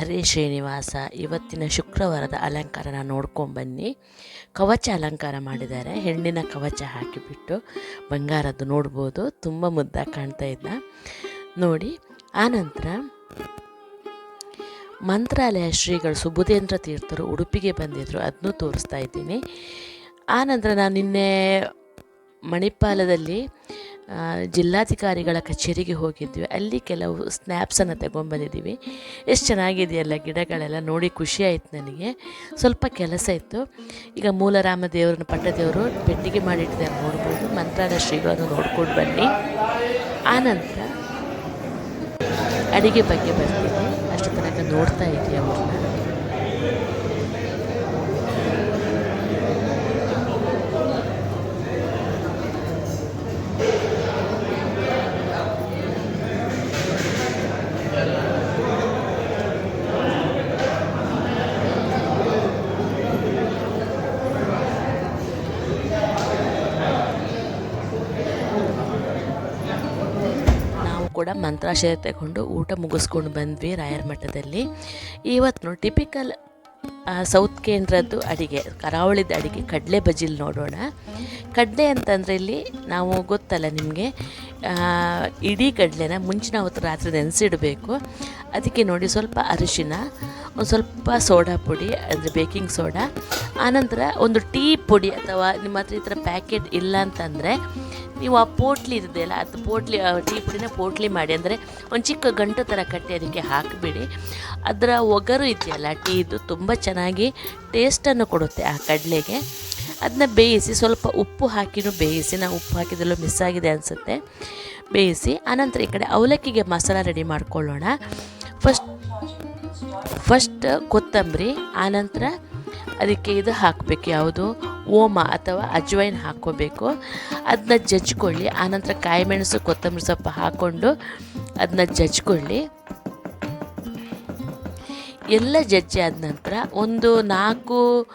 ಹರೇ ಶ್ರೀನಿವಾಸ, ಇವತ್ತಿನ ಶುಕ್ರವಾರದ ಅಲಂಕಾರನ ನೋಡ್ಕೊಂಬನ್ನಿ ಕವಚ ಅಲಂಕಾರ ಮಾಡಿದ್ದಾರೆ. ಹೆಣ್ಣಿನ ಕವಚ ಹಾಕಿಬಿಟ್ಟು ಬಂಗಾರದ್ದು ನೋಡ್ಬೋದು. ತುಂಬ ಮುದ್ದಾಗಿ ಕಾಣ್ತಾ ಇದ್ದ. ನೋಡಿ ಆನಂತರ ಮಂತ್ರಾಲಯ ಶ್ರೀಗಳು ಸುಬುಧೇಂದ್ರ ತೀರ್ಥರು ಉಡುಪಿಗೆ ಬಂದಿದ್ದರು ಅದನ್ನೂ ತೋರಿಸ್ತಾ ಇದ್ದೀನಿ. ಆನಂತರ ನಾನು ನಿನ್ನೆ ಮಣಿಪಾಲದಲ್ಲಿ ಜಿಲ್ಲಾಧಿಕಾರಿಗಳ ಕಚೇರಿಗೆ ಹೋಗಿದ್ವಿ. ಅಲ್ಲಿ ಕೆಲವು ಸ್ನ್ಯಾಪ್ಸನ್ನು ತಗೊಂಬಂದಿದ್ದೀವಿ ಎಷ್ಟು ಚೆನ್ನಾಗಿದೆಯಲ್ಲ ಗಿಡಗಳೆಲ್ಲ ನೋಡಿ ಖುಷಿ ಆಯಿತು ನನಗೆ. ಸ್ವಲ್ಪ ಕೆಲಸ ಇತ್ತು. ಈಗ ಮೂಲರಾಮ ದೇವರನ್ನು ಪಟ್ಟದೇವರು ಪೆಟ್ಟಿಗೆ ಮಾಡಿಟ್ಟಿದ್ದಾರೆ ನೋಡ್ಬೋದು. ಮಂತ್ರಾಲಯ ಶ್ರೀಗಳನ್ನು ನೋಡ್ಕೊಂಡು ಬನ್ನಿ. ಆನಂತರ ಅಡಿಗೆ ಬಗ್ಗೆ ಬರ್ತೀನಿ. ಅಷ್ಟು ತನಕ ನೋಡ್ತಾ ಇದ್ದೀವಿ ಅವ್ರನ್ನ ನಾವು ಕೂಡ ಮಂತ್ರಾಶಯ ತಗೊಂಡು ಊಟ ಮುಗಿಸ್ಕೊಂಡು ಬಂದ್ವಿ ರಾಯರ ಮಠದಲ್ಲಿ. ಇವತ್ತು ಟಿಪಿಕಲ್ ಸೌತ್ ಕೇಂದ್ರದ್ದು ಅಡಿಗೆ, ಕರಾವಳಿದ ಅಡಿಗೆ, ಕಡಲೆ ಬಜಿಲ್ ನೋಡೋಣ. ಕಡಲೆ ಅಂತಂದರೆ ಇಲ್ಲಿ ನಾವು ಗೊತ್ತಲ್ಲ ನಿಮಗೆ ಇಡೀ ಕಡಲೆನ ಮುಂಚಿನ ಹೊತ್ತು ರಾತ್ರಿ ನೆನೆಸಿಡಬೇಕು. ಅದಕ್ಕೆ ನೋಡಿ ಸ್ವಲ್ಪ ಅರಿಶಿನ, ಒಂದು ಸ್ವಲ್ಪ ಸೋಡಾ ಪುಡಿ, ಅಂದರೆ ಬೇಕಿಂಗ್ ಸೋಡಾ. ಆನಂತರ ಒಂದು ಟೀ ಪುಡಿ ಅಥವಾ ನಿಮ್ಮ ಹತ್ರ ಈ ಥರ ಪ್ಯಾಕೆಟ್ ಇಲ್ಲ ಅಂತಂದರೆ ನೀವು ಆ ಪೋಟ್ಲಿ ಇದೆಯಲ್ಲ ಅದು ಪೋಟ್ಲಿ ಟೀ ಪುಡಿನ ಪೋಟ್ಲಿ ಮಾಡಿ, ಅಂದರೆ ಒಂದು ಚಿಕ್ಕ ಗಂಟು ಥರ ಕಟ್ಟಿ ಅದಕ್ಕೆ ಹಾಕಿಬಿಡಿ. ಅದರ ಒಗರು ಇದೆಯಲ್ಲ ಟೀದು ತುಂಬ ಚೆನ್ನಾಗಿ ಟೇಸ್ಟನ್ನು ಕೊಡುತ್ತೆ ಆ ಕಡಲೆಗೆ. ಅದನ್ನ ಬೇಯಿಸಿ ಸ್ವಲ್ಪ ಉಪ್ಪು ಹಾಕಿನೂ ಬೇಯಿಸಿ, ನಾವು ಉಪ್ಪು ಹಾಕಿದಲ್ಲೂ ಮಿಸ್ ಆಗಿದೆ ಅನಿಸುತ್ತೆ. ಬೇಯಿಸಿ, ಆನಂತರ ಈ ಕಡೆ ಅವಲಕ್ಕಿಗೆ ಮಸಾಲ ರೆಡಿ ಮಾಡ್ಕೊಳ್ಳೋಣ. ಫಸ್ಟ್ ಫಸ್ಟ್ ಕೊತ್ತಂಬರಿ, ಆನಂತರ ಅದಕ್ಕೆ ಇದು ಹಾಕಬೇಕು, ಯಾವುದು? ಓಮ ಅಥವಾ ಅಜ್ವೈನ್ ಹಾಕೋಬೇಕು ಅದನ್ನ ಜಜ್ಕೊಳ್ಳಿ. ಆನಂತರ ಕಾಯಿ ಮೆಣಸು ಕೊತ್ತಂಬರಿ ಸೊಪ್ಪು ಹಾಕ್ಕೊಂಡು ಅದನ್ನ ಜಜ್ಕೊಳ್ಳಿ. ಎಲ್ಲ ಜಜ್ಜಿ ಆದ ನಂತರ ಒಂದು ನಾಲ್ಕು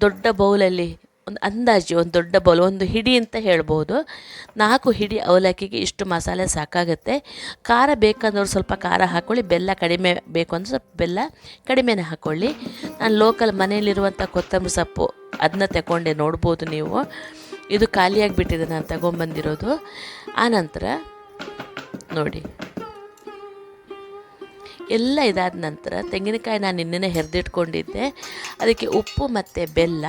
ದೊಡ್ಡ ಬೌಲಲ್ಲಿ ಒಂದು ಅಂದಾಜು, ಒಂದು ದೊಡ್ಡ ಬೌಲ್, ಒಂದು ಹಿಡಿ ಅಂತ ಹೇಳ್ಬೋದು. ನಾಲ್ಕು ಹಿಡಿ ಅವಲಕ್ಕಿಗೆ ಇಷ್ಟು ಮಸಾಲೆ ಸಾಕಾಗುತ್ತೆ. ಖಾರ ಬೇಕಂದ್ರೆ ಸ್ವಲ್ಪ ಖಾರ ಹಾಕ್ಕೊಳ್ಳಿ ಬೆಲ್ಲ ಕಡಿಮೆ ಬೇಕು ಅಂದರೆ ಸ್ವಲ್ಪ ಬೆಲ್ಲ ಕಡಿಮೆನೇ ಹಾಕ್ಕೊಳ್ಳಿ ನಾನು ಲೋಕಲ್ ಮನೆಯಲ್ಲಿರುವಂಥ ಕೊತ್ತಂಬರಿ ಸೊಪ್ಪು ಅದನ್ನ ತಗೊಂಡೆ, ನೋಡ್ಬೋದು ನೀವು. ಇದು ಖಾಲಿಯಾಗಿಬಿಟ್ಟಿದೆ, ನಾನು ತಗೊಂಬಂದಿರೋದು. ಆನಂತರ ನೋಡಿ. ಎಲ್ಲ ಇದಾದ ನಂತರ ತೆಂಗಿನಕಾಯಿ ನಾನು ನಿನ್ನೆ ಹೆರೆದಿಟ್ಕೊಂಡಿದ್ದೆ. ಅದಕ್ಕೆ ಉಪ್ಪು ಮತ್ತು ಬೆಲ್ಲ,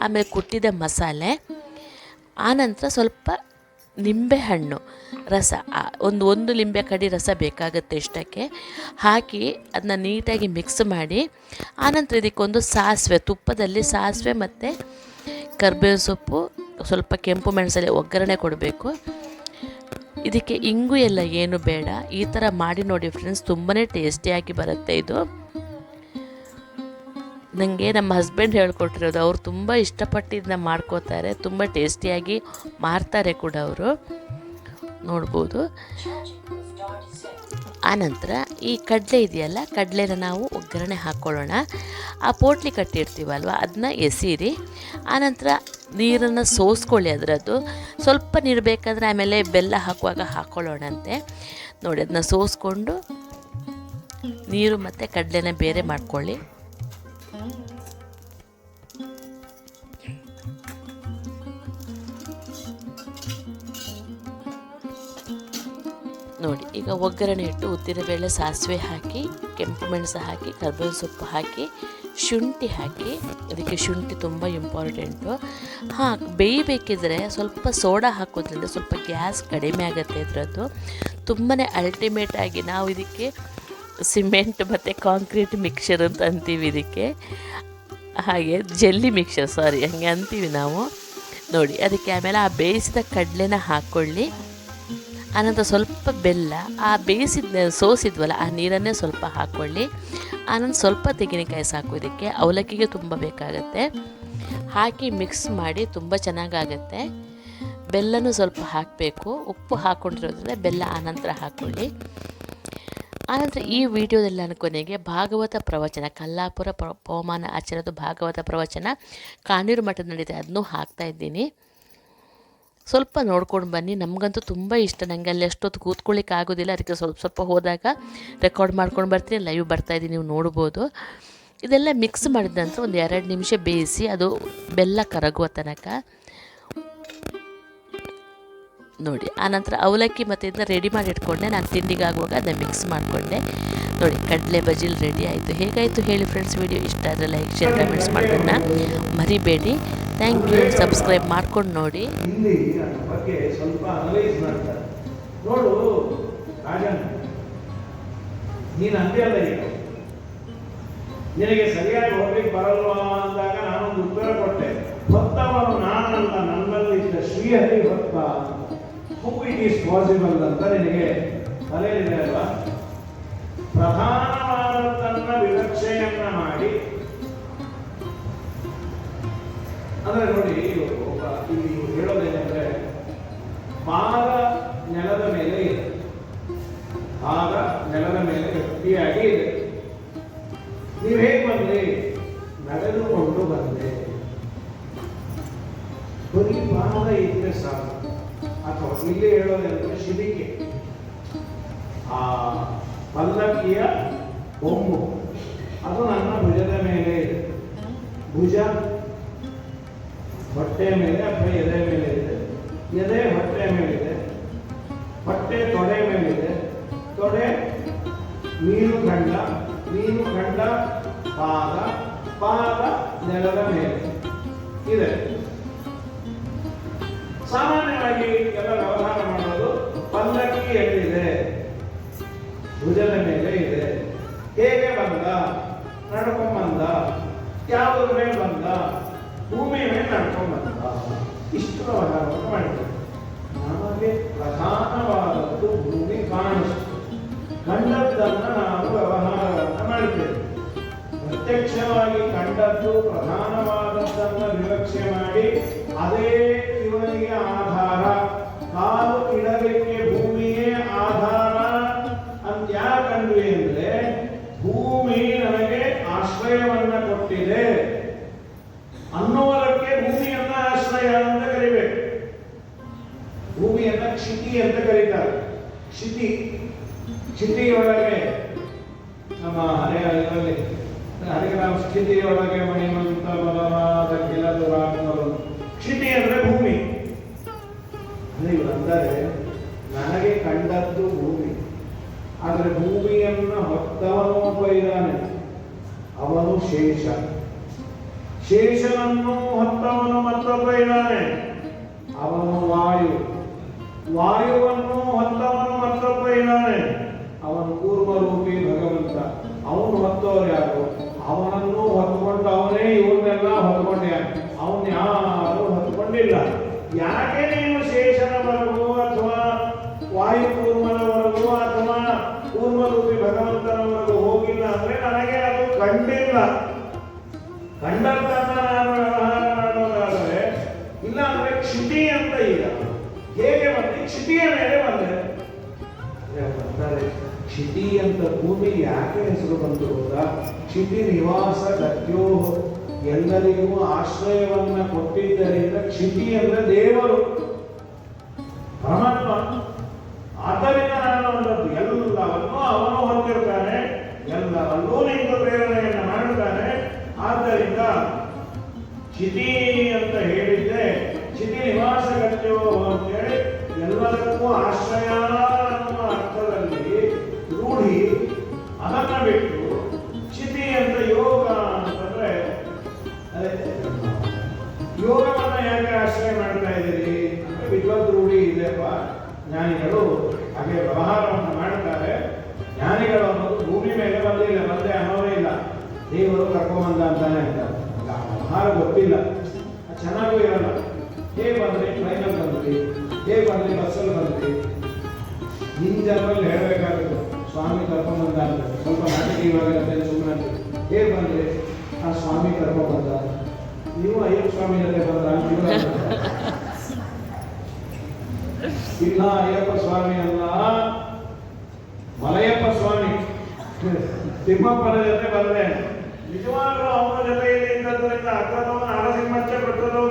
ಆಮೇಲೆ ಕುಟ್ಟಿದ ಮಸಾಲೆ ಆನಂತರ ಸ್ವಲ್ಪ ನಿಂಬೆಹಣ್ಣು ರಸ ಒಂದು ಒಂದು ಲಿಂಬೆ ಕಡಿ ರಸ ಬೇಕಾಗುತ್ತೆ ಇಷ್ಟಕ್ಕೆ. ಹಾಕಿ ಅದನ್ನ ನೀಟಾಗಿ ಮಿಕ್ಸ್ ಮಾಡಿ ಆನಂತರ ಇದಕ್ಕೊಂದು ಸಾಸಿವೆ, ತುಪ್ಪದಲ್ಲಿ ಸಾಸಿವೆ ಮತ್ತು ಕರ್ಬೇವಿನ ಸೊಪ್ಪು, ಸ್ವಲ್ಪ ಕೆಂಪು ಮೆಣಸಲ್ಲಿ ಒಗ್ಗರಣೆ ಕೊಡಬೇಕು. ಇದಕ್ಕೆ ಇಂಗು ಎಲ್ಲ ಏನು ಬೇಡ. ಈ ಥರ ಮಾಡಿ ನೋಡಿ ಫ್ರೆಂಡ್ಸ್ ತುಂಬಾ ಟೇಸ್ಟಿಯಾಗಿ ಬರುತ್ತೆ ಇದು. ನನಗೆ ನಮ್ಮ ಹಸ್ಬೆಂಡ್ ಹೇಳ್ಕೊಟ್ಟಿರೋದು, ಅವರು ತುಂಬ ಇಷ್ಟಪಟ್ಟು ಇದನ್ನ ಮಾಡ್ಕೋತಾರೆ. ತುಂಬ ಟೇಸ್ಟಿಯಾಗಿ ಮಾರ್ತಾರೆ ಕೂಡ ಅವರು. ನೋಡ್ಬೋದು. ಆನಂತರ ಈ ಕಡಲೆ ಇದೆಯಲ್ಲ, ಕಡಲೆನ ನಾವು ಒಗ್ಗರಣೆ ಹಾಕ್ಕೊಳ್ಳೋಣ. ಆ ಪೋಟ್ಲಿ ಕಟ್ಟಿರ್ತೀವಲ್ವ ಅದನ್ನ ಎಸೀರಿ. ಆನಂತರ ನೀರನ್ನು ಸೋಸ್ಕೊಳ್ಳಿ ಅದರದ್ದು. ಸ್ವಲ್ಪ ನೀರು ಬೇಕಾದರೆ ಆಮೇಲೆ ಬೆಲ್ಲ ಹಾಕುವಾಗ ಹಾಕ್ಕೊಳ್ಳೋಣಂತೆ. ನೋಡಿ ಅದನ್ನ ಸೋಸ್ಕೊಂಡು ನೀರು ಮತ್ತು ಕಡಲೆನ ಬೇರೆ ಮಾಡ್ಕೊಳ್ಳಿ. ನೋಡಿ, ಈಗ ಒಗ್ಗರಣೆ ಇಟ್ಟು ಉದ್ದಿನಬೇಳೆ ಸಾಸಿವೆ ಹಾಕಿ, ಕೆಂಪು ಮೆಣಸು ಹಾಕಿ, ಕರ್ಬೇವಿನ ಸೊಪ್ಪು ಹಾಕಿ, ಶುಂಠಿ ಹಾಕಿ, ಅದಕ್ಕೆ ಶುಂಠಿ ತುಂಬ ಇಂಪಾರ್ಟೆಂಟು ಹಾಂ, ಬೇಯಬೇಕಿದ್ರೆ ಸ್ವಲ್ಪ ಸೋಡಾ ಹಾಕೋದ್ರಿಂದ ಸ್ವಲ್ಪ ಗ್ಯಾಸ್ ಕಡಿಮೆ ಆಗುತ್ತೆ ಇದರದ್ದು. ತುಂಬಾ ಅಲ್ಟಿಮೇಟ್ ಆಗಿ ನಾವು ಇದಕ್ಕೆ ಸಿಮೆಂಟ್ ಮತ್ತು ಕಾಂಕ್ರೀಟ್ ಮಿಕ್ಸರ್ ಅಂತ ಅಂತೀವಿ ಇದಕ್ಕೆ. ಹಾಗೆ ಜೆಲ್ಲಿ ಮಿಕ್ಸರ್ ಸಾರಿ ಹಂಗೆ ಅಂತೀವಿ ನಾವು. ನೋಡಿ, ಅದಕ್ಕೆ ಆಮೇಲೆ ಆ ಬೇಯಿಸಿದ ಕಡಲೆನ ಹಾಕ್ಕೊಳ್ಳಿ ಆನಂತರ ಸ್ವಲ್ಪ ಬೆಲ್ಲ, ಆ ಬೇಯಿಸಿದ ಸೋಸಿದ್ವಲ್ಲ, ಆ ನೀರನ್ನೇ ಸ್ವಲ್ಪ ಹಾಕ್ಕೊಳ್ಳಿ ಆನಂತರ ಸ್ವಲ್ಪ ತೆಂಗಿನಕಾಯಿ ಸಾಕು ಇದಕ್ಕೆ, ಅವಲಕ್ಕಿಗೆ ತುಂಬ ಬೇಕಾಗುತ್ತೆ. ಹಾಕಿ ಮಿಕ್ಸ್ ಮಾಡಿ ತುಂಬ ಚೆನ್ನಾಗಾಗತ್ತೆ. ಬೆಲ್ಲನೂ ಸ್ವಲ್ಪ ಹಾಕಬೇಕು. ಉಪ್ಪು ಹಾಕ್ಕೊಂಡಿರೋದ್ರಿಂದ ಬೆಲ್ಲ ಆನಂತರ ಹಾಕ್ಕೊಳ್ಳಿ ಆನಂತರ ಈ ವಿಡಿಯೋದಲ್ಲಿ ನಾನು ಕೊನೆಗೆ ಭಾಗವತ ಪ್ರವಚನ, ಕಲ್ಲಾಪುರ ಪವಮಾನ ಭಾಗವತ ಪ್ರವಚನ, ಕಾನೂರು ಮಠದ ನಡೀತಾ ಅದನ್ನೂ ಹಾಕ್ತಾ ಇದ್ದೀನಿ. ಸ್ವಲ್ಪ ನೋಡ್ಕೊಂಡು ಬನ್ನಿ. ನಮಗಂತೂ ತುಂಬ ಇಷ್ಟ. ನನಗೆ ಅಲ್ಲಿ ಅಷ್ಟೊತ್ತು ಕೂತ್ಕೊಳ್ಳಿಕ್ಕೆ ಆಗೋದಿಲ್ಲ. ಅದಕ್ಕೆ ಸ್ವಲ್ಪ ಸ್ವಲ್ಪ ಹೋದಾಗ ರೆಕಾರ್ಡ್ ಮಾಡ್ಕೊಂಡು ಬರ್ತೀನಿ. ಲೈವ್ ಬರ್ತಾಯಿದ್ದೀನಿ ನೀವು ನೋಡ್ಬೋದು. ಇದೆಲ್ಲ ಮಿಕ್ಸ್ ಮಾಡಿದ ನಂತರ ಒಂದು ಎರಡು ನಿಮಿಷ ಬೇಯಿಸಿ ಅದು ಬೆಲ್ಲ ಕರಗುವ ತನಕ ನೋಡಿ. ಆನಂತರ ಅವಲಕ್ಕಿ ಮತ್ತು ಇದನ್ನ ರೆಡಿ ಮಾಡಿ ಇಟ್ಕೊಂಡೆ. ನಾನು ತಿಂಡಿಗಾಗುವಾಗ ಅದನ್ನ ಮಿಕ್ಸ್ ಮಾಡಿಕೊಂಡೆ. ನೋಡಿ, ಕಡಲೆ ಬಜಿಲ್ ರೆಡಿ ಆಯಿತು. ಹೇಗಾಯಿತು ಹೇಳಿ ಫ್ರೆಂಡ್ಸ್ ವಿಡಿಯೋ ಇಷ್ಟ ಆದರೆ ಲೈಕ್ ಶೇರ್ ಕಮೆಂಟ್ಸ್ ಮಾಡೋಣ. ಮರಿಬೇಡಿ. ಥ್ಯಾಂಕ್ ಯು ಸಬ್ಸ್ಕ್ರೈಬ್ ಮಾಡ್ಕೊಂಡು ನೋಡಿ. ಇಲ್ಲಿ ಅದ್ರ ಬಗ್ಗೆ ಸ್ವಲ್ಪ ಅನಲೈಸ್ ಮಾಡ್ತಾರೆ. ನೋಡು, ರಾಜನ್, ನೀನು ಅಲ್ಲ ಈಗ. ನಿನಗೆ ಸರಿಯಾಗಿ ಹೋಗ್ಲಿಕ್ಕೆ ಬರಲ್ವಾ ಅಂದಾಗ ನಾನೊಂದು ಉತ್ತರ ಕೊಟ್ಟೆ. ಹೊತ್ತವನು ನಾನಲ್ಲ ನನ್ನಲ್ಲಿದ್ದ ಶ್ರೀಹರಿ ಹೊತ್ತ. ಹೂ ಇಟ್ ಈಸ್ ಪಾಸಿಬಲ್ ಅಂತ ನಿನಗೆ ತಲೆಯಲ್ಲಿದೆ ಅಲ್ವಾ? ಪ್ರಧಾನವಾದದ್ದನ್ನ ವಿವಕ್ಷೆಯನ್ನ ಮಾಡಿ ಅಂದ್ರೆ ನೋಡಿ ಒಬ್ಬ ಇಲ್ಲಿ ಹೇಳೋದೇನೆಂದ್ರೆ ಪಾದ ನೆಲದ ಮೇಲೆ ಇದೆ. ಪಾದ ನೆಲದ ಮೇಲೆ ಗಟ್ಟಿಯಾಗಿ ಇದೆ. ನೀವು ಹೇಗೆ ಬಂದ್ರಿ? ನಡೆದುಕೊಂಡು ಬಂದೆ. ಬರೀ ಪಾದ ಇದ್ರೆ ಸಾಕು. ಅಥವಾ ಇಲ್ಲಿ ಹೇಳೋದಂದ್ರೆ ಶಿಬಿಕೆ. ಆ ಪಲ್ಲಕ್ಕಿಯ ಬೊಂಬು. ಅದು ನನ್ನ ಭುಜದ ಮೇಲೆ ಇದೆ. ಭುಜ ಹೊಟ್ಟೆ ಮೇಲೆ ಅಥವಾ ಎದೆ ಮೇಲೆ ಇದೆ. ಎದೆ ಹೊಟ್ಟೆ ಮೇಲಿದೆ ಹೊಟ್ಟೆ ತೊಡೆ ಮೇಲಿದೆ ತೊಡೆ ಮೀನು ಖಂಡ ಮೀನು ಖಂಡ, ಪಾದ ಪಾದ ನೆಲದ ಮೇಲೆ ಇದೆ. ಸಾಮಾನ್ಯವಾಗಿ ಎಲ್ಲ ವ್ಯವಹಾರ ಮಾಡೋದು ಪಲ್ಲಕ್ಕಿ ಎಲ್ಲಿದೆ ಭುಜದ ಮೇಲೆ ಇದೆ. ಹೇಗೆ ಬಂದ? ನಡ್ಕೊಂಡ್ ಬಂದ. ಯಾವುದ್ರ ಮೇಲೆ ಬಂದ? ಭೂಮಿ ಮೇಲೆ ನಡ್ಕೊಂಡ್ ಬಂದ ಇಷ್ಟು ವ್ಯವಹಾರವನ್ನು ಮಾಡಿದ್ದಾರೆ ನಮಗೆ ಪ್ರಧಾನವಾದದ್ದು ಭೂಮಿ ಕಾಣಿಸ್ತು. ಕಂಡದ್ದನ್ನ ನಾವು ವ್ಯವಹಾರವನ್ನು ಮಾಡಿದ್ದೇವೆ. ಪ್ರತ್ಯಕ್ಷವಾಗಿ ಕಂಡದ್ದು ಪ್ರಧಾನವಾದದ್ದನ್ನ ವಿವಕ್ಷೆ ಮಾಡಿ, ಅದೇ ಇವನಿಗೆ ಆಧಾರ, ಕಾಲು ಇಡಲಿಕ್ಕೆ ಭೂಮಿಯೇ ಆಧಾರ ಅಂತ ಯಾಕೆ ಕಂಡ್ವಿ ಅಂದ್ರೆ ಭೂಮಿ ನನಗೆ ಆಶ್ರಯವನ್ನ ಕೊಟ್ಟಿದೆ ಅನ್ನುವುದಕ್ಕೆ ಭೂಮಿಯನ್ನ ಆಶ್ರಯ ಅಂತ ಕರಿಬೇಕು ಭೂಮಿಯನ್ನ ಕ್ಷಿತಿ ಅಂತ ಕರೀತಾರೆ. ಕ್ಷಿತಿ ಕ್ಷಿತಿಯೊಳಗೆ ನಮ್ಮ ಹಳೆಯ ಇದರಲ್ಲಿ ಹರಿಗ್ರಾಮ ಸ್ಥಿತಿಯೊಳಗೆ ಮಣಿಮಂತ ಬಲವಾದ ಕೆಲವು ಕ್ಷಿತಿ ಅಂದ್ರೆ ಭೂಮಿ. ಅಂದ್ರೆ ಇವ್ರು ಅಂತಾರೆ ನನಗೆ ಕಂಡದ್ದು ಭೂಮಿ. ಆದ್ರೆ ಭೂಮಿಯನ್ನು ಹೊತ್ತವನು ಒಬ್ಬ ಇದ್ದಾನೆ. ಅವನು ಶೇಷ. ಶೇಷನನ್ನು ಹೊತ್ತವನು ಮತ್ತೊಬ್ಬ ಇದ್ದಾನೆ. ಅವನು ವಾಯು. ವಾಯುವನ್ನು ಹೊತ್ತವನು ಮತ್ತೊಬ್ಬ ಇದ್ದಾನೆ ಪೂರ್ವ ರೂಪಿ ಭಗವಂತ. ಅವನು ಹೊತ್ತವರು ಯಾರು? ಅವನನ್ನು ಹೊತ್ಕೊಂಡು ಅವನೇ ಇವನ್ನೆಲ್ಲ ಹೊತ್ಕೊಂಡ ಅವನ್ ಯಾರು ಹೊತ್ಕೊಂಡಿಲ್ಲ. ಯಾಕೆ ನೀವು ಶೇಷನವರೆಗೂ ಅಥವಾ ವಾಯು ಕೂರ್ಮನವರೆಗೂ ಅಥವಾ ರೂಪಿ ಭಗವಂತನವರೆಗೂ ಹೋಗಿಲ್ಲ ಅಂದ್ರೆ ನನಗೆ ಅದು ಕಂಡಿಲ್ಲ. ಕಂಡದ್ದನ್ನ ನಾನು ವ್ಯವಹಾರ ಮಾಡೋದಾದ್ರೆ ಇಲ್ಲ ಅಂದ್ರೆ ಕ್ಷಿತಿ ಅಂತ ಈಗ ಹೇಗೆ ಬಂದೆ? ಕ್ಷಿತಿಯ ಮೇಲೆ ಬಂದೆ. ಬರ್ತಾರೆ ಕ್ಷಿತಿ ಅಂತ ಭೂಮಿ ಯಾಕೆ ಹೆಸರು ಬಂತು ಗೊತ್ತಾ? ಕ್ಷಿತಿ ನಿವಾಸ ಗತ್ಯೋ ಎಲ್ಲರಿಗೂ ಆಶ್ರಯವನ್ನ ಕೊಟ್ಟಿದ್ದರಿಂದ ಕ್ಷಿತಿ ಅಂದ್ರೆ ದೇವರು. ಪರಮಾತ್ಮ, ಆದ್ದರಿಂದ ನಾನು ಒಂದದ್ದು ಎಲ್ಲವನ್ನೂ ಅವನು ಹೊಂದಿರ್ತಾನೆ. ಎಲ್ಲವನ್ನೂ ನಿಂತು ಪ್ರೇರಣೆಯನ್ನು ಮಾಡುತ್ತಾನೆ. ಆದ್ದರಿಂದ ಕ್ಷಿತಿ ಅಂತ ಹೇಳಿದ್ದೆ. ಕ್ಷಿತಿ ನಿವಾಸ ಗತ್ಯೋ ಎಲ್ಲದಕ್ಕೂ ಆಶ್ರಯ ಅನ್ನುವ ಅರ್ಥದಲ್ಲಿ ರೂಢಿ ಅದನ್ನ ಬಿಟ್ಟು ಚಿತಿ ಅಂತ ಯೋಗ ಅಂತಂದ್ರೆ ಯೋಗವನ್ನ ಯಾಕೆ ಆಶ್ರಯ ಮಾಡ್ತಾ ಇದ್ದೀರಿ? ಅಂದ್ರೆ ವಿದ್ವತ್ ರೂಢಿ ಇದೆಯಪ್ಪ ಜ್ಞಾನಿಗಳು ಹಾಗೆ ವ್ಯವಹಾರವನ್ನು ಮಾಡ್ತಾರೆ. ಜ್ಞಾನಿಗಳು ಅನ್ನೋದು ಭೂಮಿ ಮೇಲೆ ಬಂದಿಲ್ಲ ಮತ್ತೆ ಅನ್ನೋದೇ ಇಲ್ಲ. ದೇವರು ಕರ್ಕೊಂಬಂದ ಅಂತಾನೆ ಅಂತ ವ್ಯವಹಾರ ಗೊತ್ತಿಲ್ಲ. ಚೆನ್ನಾಗೂ ಇರಲ್ಲ. ಹೇಗೆ ಬಂದ್ರಿ? ಫೈನಲ್ ಬಂದ್ರಿ? ಹೇಗೆ ಬಂದ್ರಿ ಬಸ್ಸಲ್ಲಿ ಬಂದ್ರಿ ನಿಮ್ಮ ಜನರಲ್ಲಿ ಹೇಳಬೇಕಾಗಿತ್ತು. ಸ್ವಾಮಿ ಕರ್ಕೊಂಬಂದ ಬಂದ ಸ್ವಲ್ಪ ನಾಟಕೀಯವಾಗಿರುತ್ತೆ ಸುಮ್ಮನೆ ಹೇಗೆ ಬಂದ್ರಿ ಆ ಸ್ವಾಮಿ ಕರ್ಕೊಂಬಂದ ನೀವು ಅಯ್ಯಪ್ಪ ಸ್ವಾಮಿ ಜೊತೆ ಬಂದ ಇಲ್ಲ, ಅಯ್ಯಪ್ಪ ಸ್ವಾಮಿ ಅಲ್ಲ. ಮಲಯಪ್ಪ ಸ್ವಾಮಿ. ತಿಮ್ಮಪ್ಪನ ಜೊತೆ ಬಂದೆ. ನಿಜವಾಗ್ಲೂ ಅವನ ಜೊತೆಯಲ್ಲಿ ಇದ್ದದ್ರಿಂದ ಅಗ್ರದವನ ಅರಸಿಂಹಚ್ಚ ಕೊಟ್ಟರು